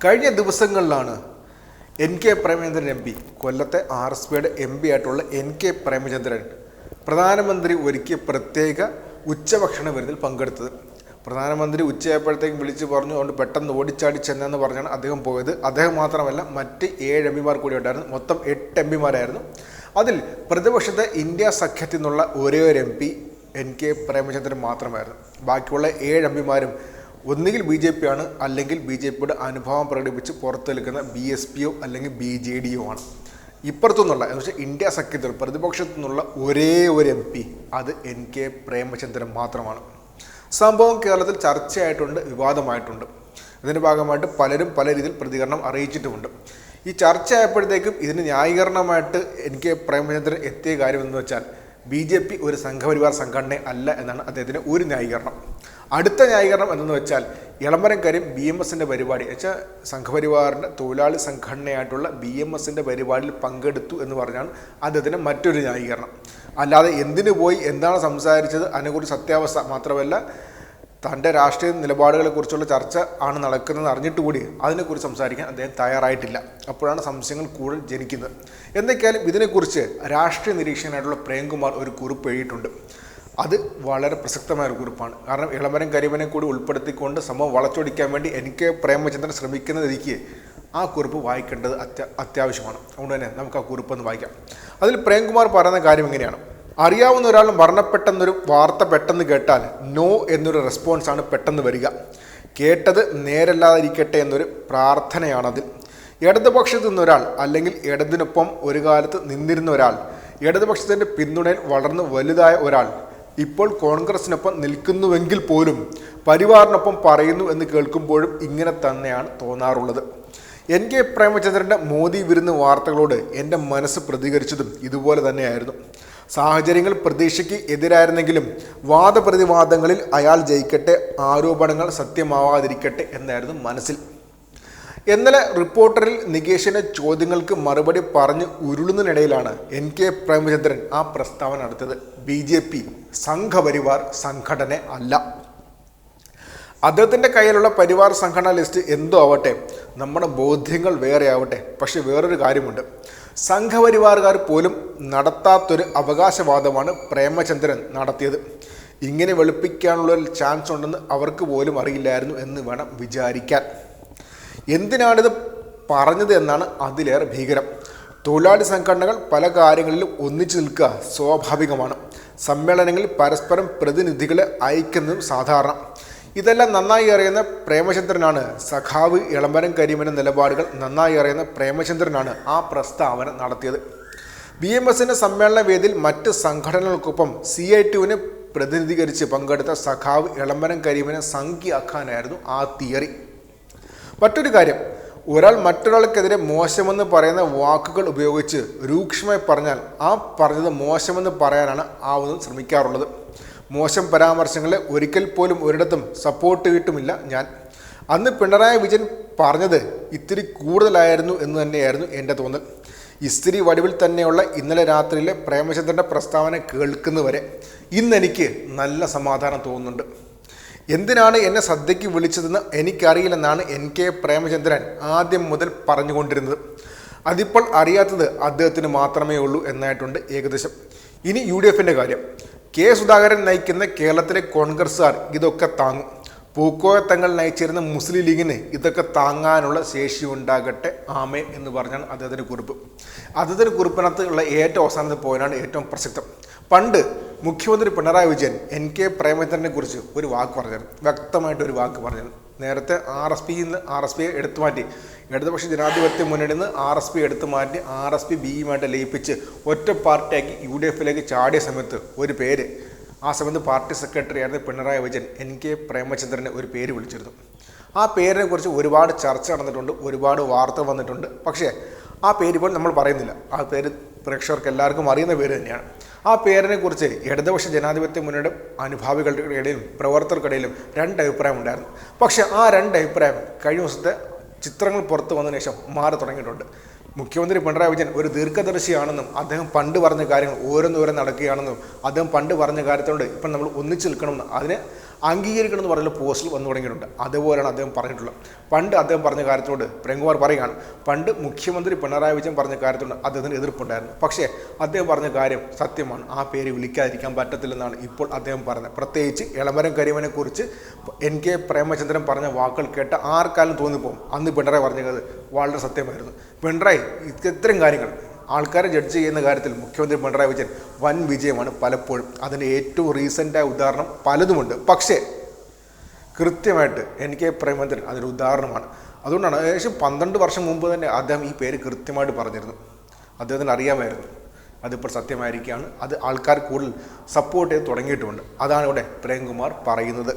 കഴിഞ്ഞ ദിവസങ്ങളിലാണ് N K Premachandran M P കൊല്ലത്തെ ആർ എസ് പിയുടെ എം പി ആയിട്ടുള്ള എൻ കെ പ്രേമചന്ദ്രൻ പ്രധാനമന്ത്രി ഒരുക്കിയ പ്രത്യേക ഉച്ചഭക്ഷണ വിരുന്നിൽ പങ്കെടുത്തത്. പ്രധാനമന്ത്രി ഉച്ചയായപ്പോഴത്തേക്കും വിളിച്ചു പറഞ്ഞു അതുകൊണ്ട് പെട്ടെന്ന് ഓടിച്ചാടി ചെന്നെന്ന് പറഞ്ഞാണ് അദ്ദേഹം പോയത്. അദ്ദേഹം മാത്രമല്ല മറ്റ് ഏഴ് എം പിമാർ കൂടി ഉണ്ടായിരുന്നു. മൊത്തം എട്ട് എം പിമാരായിരുന്നു. അതിൽ പ്രതിപക്ഷത്തെ ഇന്ത്യ സഖ്യത്തിൽ നിന്നുള്ള ഒരേ ഒരു M P N K Premachandran മാത്രമായിരുന്നു. ബാക്കിയുള്ള ഏഴ് എം പിമാരും ഒന്നുകിൽ ബി ജെ പി ആണ് അല്ലെങ്കിൽ ബി ജെ പിയുടെ അനുഭവം പ്രകടിപ്പിച്ച് പുറത്തു നിൽക്കുന്ന ബി എസ് പിയോ അല്ലെങ്കിൽ ബി ജെ ഡിയോ ആണ്. ഇപ്പുറത്തുനിന്നുള്ള എന്ന് വെച്ചാൽ ഇന്ത്യ സഖ്യത്തിൽ പ്രതിപക്ഷത്തു നിന്നുള്ള ഒരേ ഒരു എം പി അത് എൻ കെ പ്രേമചന്ദ്രൻ മാത്രമാണ്. സംഭവം കേരളത്തിൽ ചർച്ചയായിട്ടുണ്ട് വിവാദമായിട്ടുണ്ട്. ഇതിന്റെ ഭാഗമായിട്ട് പലരും പല രീതിയിൽ പ്രതികരണം അറിയിച്ചിട്ടുമുണ്ട്. ഈ ചർച്ചയായപ്പോഴത്തേക്കും ഇതിന് ന്യായീകരണമായിട്ട് എനിക്ക് പ്രേമചന്ദ്രൻ എത്തിയ കാര്യം എന്ന് വെച്ചാൽ ബി ജെ പി ഒരു സംഘപരിവാർ സംഘടന അല്ല എന്നാണ് അദ്ദേഹത്തിന്റെ ഒരു ന്യായീകരണം. അടുത്ത ന്യായീകരണം എന്തെന്ന് വെച്ചാൽ ഇളംബരം കാര്യം ബി എം എസിന്റെ പരിപാടി. വെച്ചാൽ സംഘപരിവാറിന്റെ തൊഴിലാളി സംഘടനയായിട്ടുള്ള ബി എം എസിന്റെ പരിപാടിയിൽ പങ്കെടുത്തു എന്ന് പറഞ്ഞാണ് അദ്ദേഹത്തിന്റെ മറ്റൊരു ന്യായീകരണം. അല്ലാതെ എന്തിനു പോയി എന്താണ് സംസാരിച്ചത് അതിനെക്കുറിച്ച് സത്യാവസ്ഥ മാത്രമല്ല തന്റെ രാഷ്ട്രീയ നിലപാടുകളെക്കുറിച്ചുള്ള ചർച്ച ആണ് നടക്കുന്നത് അറിഞ്ഞിട്ട് കൂടി അതിനെക്കുറിച്ച് സംസാരിക്കാൻ അദ്ദേഹം തയ്യാറായിട്ടില്ല. അപ്പോഴാണ് സംശയങ്ങൾ കൂടുതൽ ജനിക്കുന്നത്. എന്തൊക്കെയാലും ഇതിനെക്കുറിച്ച് രാഷ്ട്രീയ നിരീക്ഷകനായിട്ടുള്ള പ്രേംകുമാർ ഒരു കുറിപ്പ് എഴുതിയിട്ടുണ്ട്. അത് വളരെ പ്രസക്തമായ ഒരു കുറിപ്പാണ്. കാരണം ഇളമരം കരിമനെ കൂടി ഉൾപ്പെടുത്തിക്കൊണ്ട് സംഭവം വളച്ചൊടിക്കാൻ വേണ്ടി എനിക്ക് പ്രേമചന്ദ്രൻ ശ്രമിക്കുന്ന രീതിക്ക് ആ കുറിപ്പ് വായിക്കേണ്ടത് അത്യ അത്യാവശ്യമാണ്. അതുകൊണ്ട് തന്നെ നമുക്ക് ആ കുറിപ്പ് ഒന്ന് വായിക്കാം. അതിൽ പ്രേംകുമാർ പറയുന്ന കാര്യം ഇങ്ങനെയാണ്. അറിയാവുന്ന ഒരാൾ മരണപ്പെട്ടെന്നൊരു വാർത്ത പെട്ടെന്ന് കേട്ടാൽ നോ എന്നൊരു റെസ്പോൺസാണ് പെട്ടെന്ന് വരിക. കേട്ടത് നേരല്ലാതിരിക്കട്ടെ എന്നൊരു പ്രാർത്ഥനയാണതിൽ. ഇടതുപക്ഷത്തു നിന്നൊരാൾ അല്ലെങ്കിൽ ഇടതിനൊപ്പം ഒരു കാലത്ത് നിന്നിരുന്ന ഒരാൾ ഇടതുപക്ഷത്തിന്റെ പിന്തുണയിൽ വളർന്ന് വലുതായ ഒരാൾ ഇപ്പോൾ കോൺഗ്രസിനൊപ്പം നിൽക്കുന്നുവെങ്കിൽ പോലും പരിവാറിനൊപ്പം പറയുന്നു എന്ന് കേൾക്കുമ്പോഴും ഇങ്ങനെ തന്നെയാണ് തോന്നാറുള്ളത്. എൻ കെ പ്രേമചന്ദ്രന്റെ മോദി വിരുന്ന് വാർത്തകളോട് എന്റെ മനസ്സ് പ്രതികരിച്ചതും ഇതുപോലെ തന്നെയായിരുന്നു. സാഹചര്യങ്ങൾ പ്രതീക്ഷയ്ക്ക് എതിരായിരുന്നെങ്കിലും വാദപ്രതിവാദങ്ങളിൽ അയാൾ ജയിക്കട്ടെ ആരോപണങ്ങൾ സത്യമാവാതിരിക്കട്ടെ എന്നായിരുന്നു മനസ്സിൽ. ഇന്നലെ റിപ്പോർട്ടറിൽ നികേഷിന്റെ ചോദ്യങ്ങൾക്ക് മറുപടി പറഞ്ഞ് ഉരുളുന്നതിനിടയിലാണ് എൻ കെ പ്രേമചന്ദ്രൻ ആ പ്രസ്താവന നടത്തിയത്. ബി ജെ പി സംഘപരിവാർ സംഘടന അല്ല. അദ്ദേഹത്തിന്റെ കയ്യിലുള്ള പരിവാർ സംഘടനാ ലിസ്റ്റ് എന്തോ ആവട്ടെ നമ്മുടെ ബോധ്യങ്ങൾ വേറെ ആവട്ടെ പക്ഷെ വേറൊരു കാര്യമുണ്ട്. സംഘപരിവാറുകാർ പോലും നടത്താത്തൊരു അവകാശവാദമാണ് പ്രേമചന്ദ്രൻ നടത്തിയത്. ഇങ്ങനെ വെളുപ്പിക്കാനുള്ള ഒരു ചാൻസ് ഉണ്ടെന്ന് അവർക്ക് പോലും അറിയില്ലായിരുന്നു എന്ന് വേണം വിചാരിക്കാൻ. എന്തിനാണിത് പറഞ്ഞത് എന്നാണ് അതിലേറെ ഭീകരം. തൊഴിലാളി സംഘടനകൾ പല കാര്യങ്ങളിലും ഒന്നിച്ചു നിൽക്കുക സ്വാഭാവികമാണ്. സമ്മേളനങ്ങളിൽ പരസ്പരം പ്രതിനിധികളെ അയക്കുന്നതും സാധാരണ. ഇതെല്ലാം നന്നായി അറിയുന്ന പ്രേമചന്ദ്രനാണ്. സഖാവ് ഇളമ്പരം കരിമന നിലപാടുകൾ നന്നായി അറിയുന്ന പ്രേമചന്ദ്രനാണ് ആ പ്രസ്താവന നടത്തിയത്. ബി എം എസിന്റെ സമ്മേളന വേദിയിൽ മറ്റ് സംഘടനകൾക്കൊപ്പം സി ഐ ടുവിനെ പ്രതിനിധീകരിച്ച് പങ്കെടുത്ത സഖാവ് ഇളമ്പരം കരിമനെ സംഖ്യാക്കാനായിരുന്നു ആ തിയറി. മറ്റൊരു കാര്യം ഒരാൾ മറ്റൊരാൾക്കെതിരെ മോശമെന്ന് പറയുന്ന വാക്കുകൾ ഉപയോഗിച്ച് രൂക്ഷമായി പറഞ്ഞാൽ ആ പറഞ്ഞത് മോശമെന്ന് പറയാനാണ് ആവുന്നത് ശ്രമിക്കാറുള്ളത്. മോശം പരാമർശങ്ങളെ ഒരിക്കൽ പോലും ഒരിടത്തും സപ്പോർട്ട് കിട്ടുമില്ല ഞാൻ. അന്ന് പിണറായി വിജയൻ പറഞ്ഞത് ഇത്തിരി കൂടുതലായിരുന്നു എന്ന് തന്നെയായിരുന്നു എന്റെ തോന്നൽ. ഇസ്തിരി വടിവിൽ തന്നെയുള്ള ഇന്നലെ രാത്രിയിലെ പ്രേമചന്ദ്രന്റെ പ്രസ്താവന കേൾക്കുന്നവരെ ഇന്നെനിക്ക് നല്ല സമാധാനം തോന്നുന്നുണ്ട്. എന്തിനാണ് എന്നെ സദ്യയ്ക്ക് വിളിച്ചതെന്ന് എനിക്കറിയില്ലെന്നാണ് എൻ കെ പ്രേമചന്ദ്രൻ ആദ്യം മുതൽ പറഞ്ഞുകൊണ്ടിരുന്നത്. അതിപ്പോൾ അറിയാത്തത് അദ്ദേഹത്തിന് മാത്രമേ ഉള്ളൂ എന്നായിട്ടുണ്ട് ഏകദേശം. ഇനി യു ഡി എഫിന്റെ കാര്യം. കെ സുധാകരൻ നയിക്കുന്ന കേരളത്തിലെ കോൺഗ്രസ്സുകാർ ഇതൊക്കെ താങ്ങും. പൂക്കോയ തങ്ങൾ നയിച്ചിരുന്ന മുസ്ലിം ലീഗിന് ഇതൊക്കെ താങ്ങാനുള്ള ശേഷി ഉണ്ടാകട്ടെ ആമേ എന്ന് പറഞ്ഞാണ് അദ്ദേഹത്തിന്റെ കുറിപ്പ്. അദ്ദേഹത്തിന്റെ കുറിപ്പിനകത്തുള്ള ഏറ്റവും അവസാനത്തെ പോയിന്റാണ് ഏറ്റവും പ്രസക്തം. പണ്ട് മുഖ്യമന്ത്രി പിണറായി വിജയൻ എൻ കെ പ്രേമചന്ദ്രനെ കുറിച്ച് ഒരു വാക്ക് പറഞ്ഞു വ്യക്തമായിട്ട് ഒരു വാക്ക് പറഞ്ഞു നേരത്തെ ആർ എസ് പിയിൽ നിന്ന് ആർ എസ് പിയെ എടുത്തു മാറ്റി. ഇടതുപക്ഷ ജനാധിപത്യ മുന്നണിയിൽ നിന്ന് ആർ എസ് പി എടുത്തു മാറ്റി ആർ എസ് പി ബിയുമായിട്ട് ലയിപ്പിച്ച് ഒറ്റ പാർട്ടിയാക്കി യു ഡി എഫിലേക്ക് ചാടിയ സമയത്ത് ഒരു പേര്. ആ സമയത്ത് പാർട്ടി സെക്രട്ടറി ആയിരുന്ന പിണറായി വിജയൻ എൻ കെ പ്രേമചന്ദ്രനെ ഒരു പേര് വിളിച്ചിരുന്നു. ആ പേരിനെ കുറിച്ച് ഒരുപാട് ചർച്ച നടന്നിട്ടുണ്ട് ഒരുപാട് വാർത്ത വന്നിട്ടുണ്ട്. പക്ഷേ ആ പേര് ഇപ്പോൾ നമ്മൾ പറയുന്നില്ല. ആ പേര് പ്രേക്ഷകർക്ക് എല്ലാവർക്കും അറിയുന്ന പേര് തന്നെയാണ്. ആ പേരിനെ കുറിച്ച് ഇടതുപക്ഷ ജനാധിപത്യ മുന്നണിയുടെ അനുഭാവികളുടെ ഇടയിലും പ്രവർത്തകർക്കിടയിലും രണ്ട് അഭിപ്രായം ഉണ്ടായിരുന്നു. പക്ഷേ ആ രണ്ട് അഭിപ്രായം കഴിഞ്ഞ ദിവസത്തെ ചിത്രങ്ങൾ പുറത്തു വന്നതിന് ശേഷം മാറി തുടങ്ങിയിട്ടുണ്ട്. മുഖ്യമന്ത്രി പിണറായി വിജയൻ ഒരു ദീർഘദർശിയാണെന്നും അദ്ദേഹം പണ്ട് പറഞ്ഞ കാര്യങ്ങൾ ഓരോന്നോരം നടക്കുകയാണെന്നും അദ്ദേഹം പണ്ട് പറഞ്ഞ കാര്യത്തോട് ഇപ്പം നമ്മൾ ഒന്നിച്ചു നിൽക്കണമെന്ന് അതിന് അംഗീകരിക്കണം എന്ന് പറഞ്ഞ പോസ്റ്റിൽ വന്നു തുടങ്ങിയിട്ടുണ്ട്. അതുപോലെയാണ് അദ്ദേഹം പറഞ്ഞിട്ടുള്ളത്. പണ്ട് അദ്ദേഹം പറഞ്ഞ കാര്യത്തോട് പ്രേംകുമാർ പറയുകയാണ് പണ്ട് മുഖ്യമന്ത്രി പിണറായി വിജയൻ പറഞ്ഞ കാര്യത്തോട് അദ്ദേഹത്തിന് എതിർപ്പുണ്ടായിരുന്നു. പക്ഷേ അദ്ദേഹം പറഞ്ഞ കാര്യം സത്യമാണ്. ആ പേര് വിളിക്കാതിരിക്കാൻ പറ്റത്തില്ലെന്നാണ് ഇപ്പോൾ അദ്ദേഹം പറഞ്ഞത് പ്രത്യേകിച്ച് ഇളമരം കരിമനെ കുറിച്ച് എൻ കെ പ്രേമചന്ദ്രൻ പറഞ്ഞ വാക്കുകൾ കേട്ട ആർക്കാലും തോന്നിപ്പോകും. അന്ന് പിണറായി പറഞ്ഞത് വളരെ സത്യമായിരുന്നു. പിണറായി ഇത്തരം കാര്യങ്ങൾ ആൾക്കാരെ ജഡ്ജ് ചെയ്യുന്ന കാര്യത്തിൽ മുഖ്യമന്ത്രി പിണറായി വിജയൻ വൻ വിജയമാണ് പലപ്പോഴും. അതിന് ഏറ്റവും റീസെന്റായ ഉദാഹരണം പലതുമുണ്ട്. പക്ഷേ കൃത്യമായിട്ട് എൻ കെ പ്രേമചന്ദ്രൻ അതിന് ഉദാഹരണമാണ്. അതുകൊണ്ടാണ് ഏകദേശം പന്ത്രണ്ട് വർഷം മുമ്പ് തന്നെ അദ്ദേഹം ഈ പേര് കൃത്യമായിട്ട് പറഞ്ഞിരുന്നു. അദ്ദേഹത്തിന് അറിയാമായിരുന്നു. അതിപ്പോൾ സത്യമായിരിക്കുകയാണ്. അത് ആൾക്കാർ കൂടുതൽ സപ്പോർട്ട് ചെയ്ത് തുടങ്ങിയിട്ടുമുണ്ട് അതാണ് ഇവിടെ പ്രേംകുമാർ പറയുന്നത്.